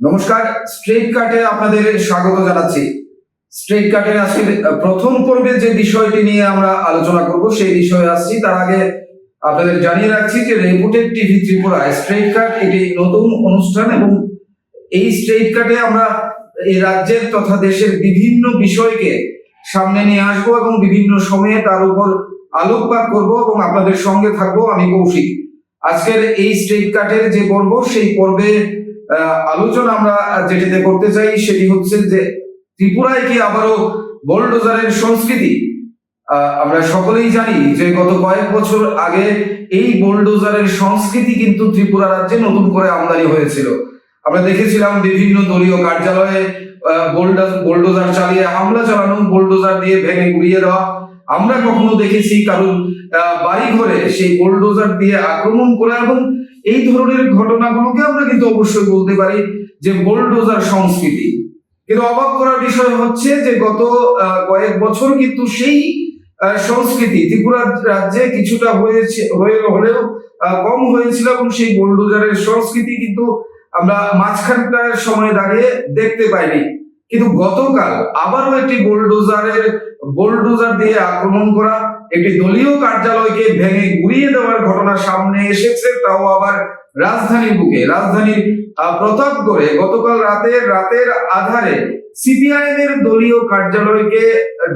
নমস্কার স্ট্রেট কাটে আপনাদের স্বাগত জানাচ্ছি। স্ট্রেট কাটের আজকের প্রথম পর্বে যে বিষয়টি নিয়ে আমরা আলোচনা করব, সেই বিষয়ে আসছি। তার আগে আপনাদের জানিয়ে রাখছি যে রেপুটেড টিভি ত্রিপুরায় স্ট্রেট কাট এটি নতুন অনুষ্ঠান এবং এই স্ট্রেট কাটে আমরা এই রাজ্যের তথা দেশের বিভিন্ন বিষয়কে সামনে নিয়ে আসব এবং বিভিন্ন সময়ে তার উপর আলোকপাত করব এবং আপনাদের সঙ্গে থাকব আমি কৌশিক। আজকের এই স্ট্রেট কাটের যে পর্ব, সেই পর্বে আলোচনা আমরা যেটিতে করতে চাই সেটি হচ্ছে যে ত্রিপুরায় কি আবারও বোলডোজারের সংস্কৃতি? আমরা সকলেই জানি যে গত কয়েক বছর আগে এই বোলডোজারের সংস্কৃতি কিন্তু ত্রিপুরা রাজ্যে নতুন করে আমদানি হয়েছিল। আমরা দেখেছিলাম বিভিন্ন দলীয় কার্যালয়ে বোলডোজার চালিয়ে হামলা চালানো, বোলডোজার দিয়ে ভেঙে গুড়িয়ে দেওয়া। আমরা কখনো দেখেছি কারণ বাড়ি ঘরে সেই বোলডোজার দিয়ে আক্রমণ করা এবং এই ধরনের কিন্তু অবশ্যই বলতে পারি যে বোলডোজার সংস্কৃতি। কিন্তু অবাক করার বিষয় হচ্ছে যে গত কয়েক বছর কিন্তু সেই সংস্কৃতি ত্রিপুরা রাজ্যে কিছুটা হয়েছে, হয়ে, হলেও কম হয়েছিল এবং সেই বোলডোজারের সংস্কৃতি কিন্তু আমরা মাঝখানটার সময় দাঁড়িয়ে দেখতে পাইনি। কিন্তু গতকাল আবারও একটি বোলডোজারের, বোলডোজার দিয়ে আক্রমণ করা একটি দলীয় কার্যালয়কে ভেঙে গুড়িয়ে দেওয়ার ঘটনা সামনে এসেছে, তাও আবার রাজধানীর বুকে, রাজধানীর প্রতাপগড়ে গতকাল রাতের রাতের আধারে সিপিআইএম এর দলীয় কার্যালয়কে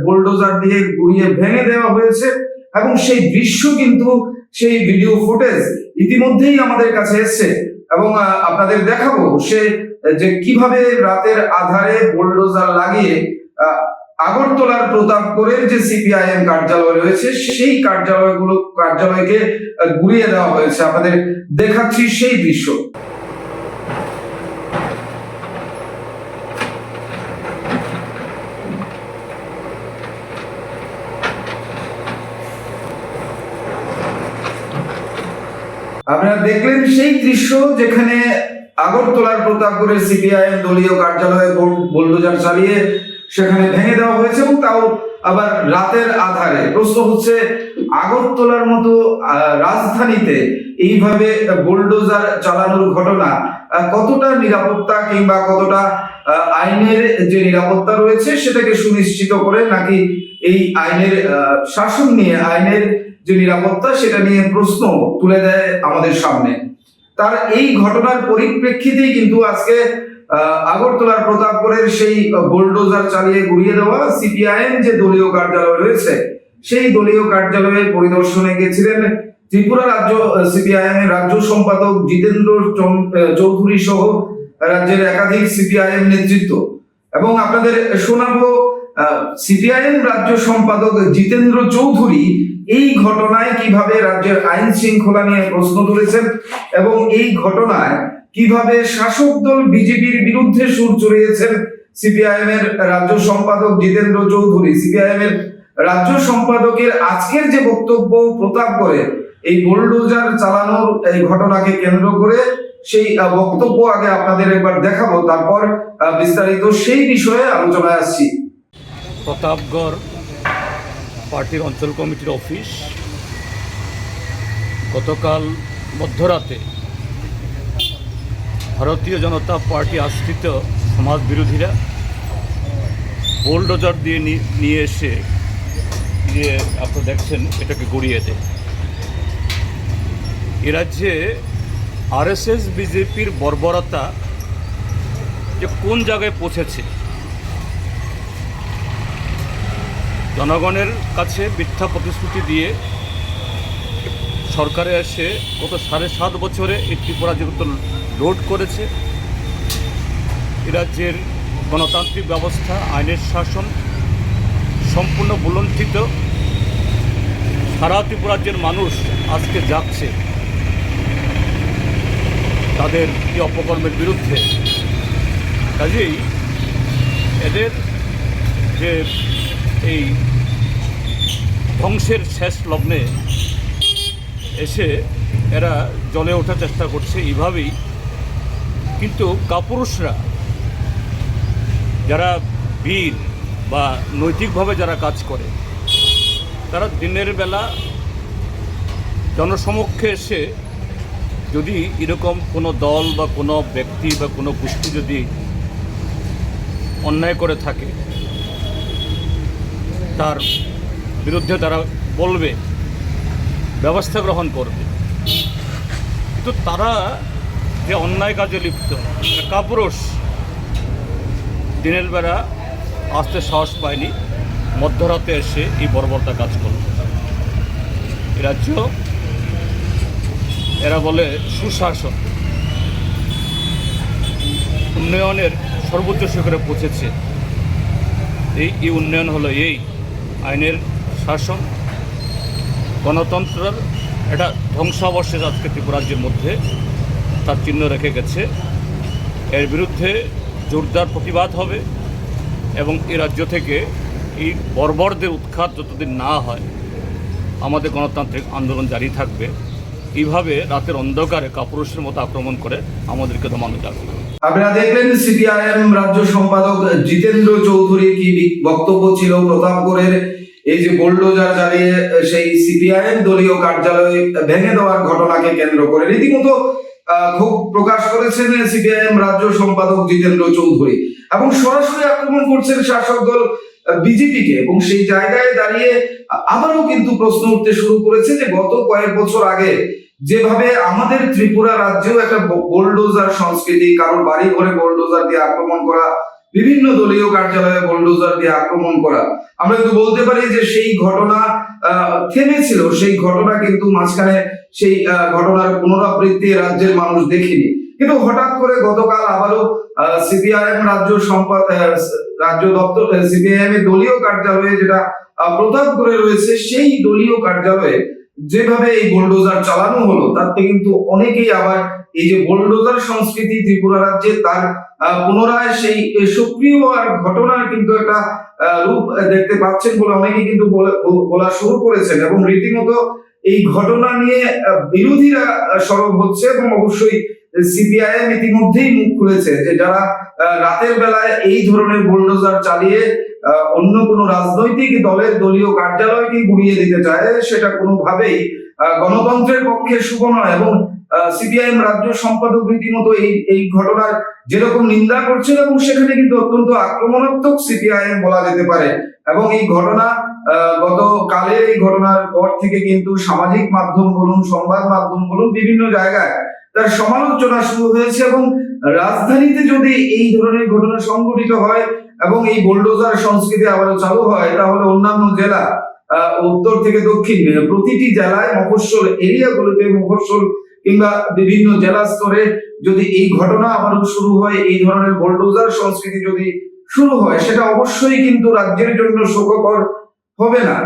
বোলডোজার দিয়ে গুড়িয়ে ভেঙে দেওয়া হয়েছে এবং সেই দৃশ্য কিন্তু, সেই ভিডিও ফুটেজ ইতিমধ্যেই আমাদের কাছে এসেছে এবং আপনাদের দেখাবো সে, যে কীভাবে রাতের আধারে বোলডোজার লাগিয়ে আগরতলার প্রতাপগড়ের যে সিপিআইএম কার্যালয় রয়েছে, সেই কার্যালয়গুলো, কার্যালয়কে গুড়িয়ে দেওয়া হয়েছে। আপনাদের দেখাচ্ছি সেই দৃশ্য। আপনারা দেখলেন সেই দৃশ্য যেখানে আগরতলার প্রতাপগড়ের সিপিআইএম দলীয় কার্যালয়ে বোল- বোলডোজার চালিয়ে সেখানে ভেঙে দেওয়া হয়েছে এবং তাও আবার রাতের আধারে। প্রশ্ন হচ্ছে, আগরতলার মতো রাজধানীতে এইভাবে বোলডোজার চালানোর ঘটনা কতটা নিরাপত্তা কিংবা কতটা আইনের যে নিরাপত্তা রয়েছে সেটাকে সুনিশ্চিত করে নাকি এই আইনের শাসন নিয়ে, আইনের যে নিরাপত্তা সেটা নিয়ে প্রশ্ন তুলে দেয় আমাদের সামনে? তার এই ঘটনার পরিপ্রেক্ষিতেই কিন্তু আজকে আগরতলার প্রতাপগড়ের সেই বোলডোজার চালিয়ে গুড়িয়ে দেওয়া সিপিআইএম যে দলীয় কার্যালয় রয়েছে, সেই দলীয় কার্যালয়ে পরিদর্শনে গেছিলেন ত্রিপুরা রাজ্য সিপিআইএম এর রাজ্য সম্পাদক জিতেন্দ্র চৌধুরী সহ রাজ্যের একাধিক সিপিআইএম নেতৃত্ব। এবং আপনাদের শোনাবো সিপিআইএম রাজ্য সম্পাদক জিতেন্দ্র চৌধুরী এই ঘটনায় কীভাবে রাজ্যের আইন শৃঙ্খলা নিয়ে প্রশ্ন তুলেছেন এবং এই ঘটনায় কীভাবে শাসক দল বিজেপির বিরুদ্ধে সুর চড়িয়েছেন সিপিআইএম এর রাজ্য সম্পাদক জিতেন্দ্র চৌধুরী। সিপিআইএম এর রাজ্য সম্পাদকের আজকের যে বক্তব্য প্রতাপ করে, এই বোলডোজার চালানোর এই ঘটনাকে কেন্দ্র করে সেই বক্তব্য আগে আপনাদের একবার দেখাবো, তারপর বিস্তারিত সেই বিষয়ে আলোচনায় আসছি। প্রতাপগড় পার্টির অঞ্চল কমিটির অফিস গতকাল মধ্যরাতে ভারতীয় জনতা পার্টি আশ্রিত সমাজ বিরোধীরা বোলডোজার দিয়ে নিয়ে এসে যে আপনারা দেখছেন, এটাকে গড়িয়ে দেয়। এ রাজ্যে আরএসএস, বিজেপির বর্বরতা যে কোন জায়গায় পৌঁছেছে জনগণের কাছে মিথ্যা প্রতিশ্রুতি দিয়ে সরকারে এসে গত সাড়ে সাত বছরে এই ত্রিপুরা যেহেতু লোড করেছে। রাজ্যের গণতান্ত্রিক ব্যবস্থা, আইনের শাসন সম্পূর্ণ বুলণ্ঠিত সারা ত্রিপুরা রাজ্যের মানুষ আজকে যাচ্ছে তাদের এই অপকর্মের বিরুদ্ধে। কাজেই এদের যে এই ধ্বংসের শেষ লগ্নে এসে এরা জলে ওঠার চেষ্টা করছে এইভাবেই। কিন্তু কাপুরুষরা, যারা বীর বা নৈতিকভাবে যারা কাজ করে, তারা দিনের বেলা জনসমক্ষে এসে যদি এরকম কোনো দল বা কোনো ব্যক্তি বা কোনো গোষ্ঠী যদি অন্যায় করে থাকে তার বিরুদ্ধে তারা বলবে, ব্যবস্থা গ্রহণ করবে। কিন্তু তারা যে অন্যায় কাজে লিপ্ত কাপুরুষ, দিনের বেলা আসতে সাহস পায়নি, মধ্যরাতে এসে এই বর্বরতা কাজ করল। রাজ্য, এরা বলে সুশাসন। উন্নয়নের সর্বোচ্চ শিখরে পৌঁছেছে। এই উন্নয়ন হলো এই। আইনের শাসন, গণতন্ত্রের একটা ধ্বংসাবশেষ আজকে ত্রিপুরাজ্যের মধ্যে তার চিহ্ন রেখে গেছে। এর বিরুদ্ধে জোরদার প্রতিবাদ হবে এবং এ রাজ্য থেকে এই বর্বরদের উৎখাত যতদিন না হয়, আমাদের গণতান্ত্রিক আন্দোলন জারি থাকবে। এইভাবে রাতের অন্ধকারে কাপুরুষের মতো আক্রমণ করে আমাদেরকে দমানো যাবে না আপনারা দেখলেন সিপিআইএম রাজ্য সম্পাদক জিতেন্দ্র চৌধুরী কি বক্তব্য ছিল প্রতাপগড়ের এই যে বোল্ডোজার জ্বালিয়ে সেই সিপিআইএম দলীয় কার্যালয় ভেঙে দেওয়ার ঘটনাকে কেন্দ্র করে রীতিমতো ক্ষোভ প্রকাশ করেছেন সিপিআইএম রাজ্য সম্পাদক জিতেন্দ্র চৌধুরী। এবং সরাসরি আক্রমণ করছেন শাসক দল বিজেপিকে এবং সেই জায়গায় দাঁড়িয়ে আবারও কিন্তু প্রশ্ন উঠতে শুরু করেছে যে গত কয়েক বছর আগে যেভাবে আমাদের ত্রিপুরা রাজ্যেও একটা বোলডোজার সংস্কৃতি কারোর বাড়ি ঘরে বোলডোজার দিয়ে আক্রমণ করা বিভিন্ন দলীয় কার্যালয়ে বোলডোজার দিয়ে আক্রমণ করা আমরা কিন্তু বলতে পারি যে সেই ঘটনা থেমেছিল। সেই ঘটনা কিন্তু মাঝখানে সেই ঘটনার পুনরাবৃত্তি রাজ্যের মানুষ দেখেনি। কিন্তু হঠাৎ করে গতকাল আবারও সিপিআইএম রাজ্য সম্পাদ রাজ্য দপ্তর সিপিআইএম এর দলীয় কার্যালয়ে যেটা আহ, প্রতাপগড়ে রয়েছে সেই দলীয় কার্যালয়ে যেভাবে এই বোলডোজার চালানো হলো, তাতে কিন্তু অনেকেই আবার এই যে বোলডোজার সংস্কৃতি ত্রিপুরা রাজ্যে তার পুনরায় সেই সক্রিয় আর ঘটনার কিন্তু একটা রূপ দেখতে পাচ্ছেন বলে অনেকেই কিন্তু বলে- শুরু করেছেন এবং রীতিমতো এই ঘটনা নিয়ে বিরোধীরা সরব হচ্ছে এবং অবশ্যই সিপিআইএম ইতিমধ্যেই মুখ খুলেছে যে যারা রাতের বেলায় এই ধরনের বোলডোজার চালিয়ে অন্য কোনো রাজনৈতিক দলের দলীয় কার্যালয়কে গুড়িয়ে দিতে চায়, সেটা কোনোভাবেই গণতন্ত্রের পক্ষে শুভ নয় এবং সিপিআইএম রাজ্য সম্পাদক রীতিমতো এই এই ঘটনার যেরকম নিন্দা করছেন এবং সেখানে কিন্তু অত্যন্ত আক্রমণাত্মক সিপিআইএম বলা যেতে পারে। এবং এই ঘটনা গত কালের এই ঘটনার পর থেকে কিন্তু সামাজিক মাধ্যম বলুন, সংবাদ মাধ্যম বলুন, বিভিন্ন জায়গায় তার সমালোচনা শুরু হয়েছে এবং রাজধানীতে যদি এই ধরনের ঘটনা সংঘটিত হয় এবং এই বোল্ডোজার সংস্কৃতি আবারও চালু হয় তাহলে অন্যান্য জেলা উত্তর থেকে দক্ষিণ, প্রতিটি জেলায় মফস্বল এরিয়াগুলোতে মফস্বল কিংবা বিভিন্ন জেলা স্তরে যদি এই ঘটনা আবারও শুরু হয়, এই ধরনের বোল্ডোজার সংস্কৃতি যদি শুরু হয়, সেটা অবশ্যই কিন্তু রাজ্যের জন্য শোককর হবে না।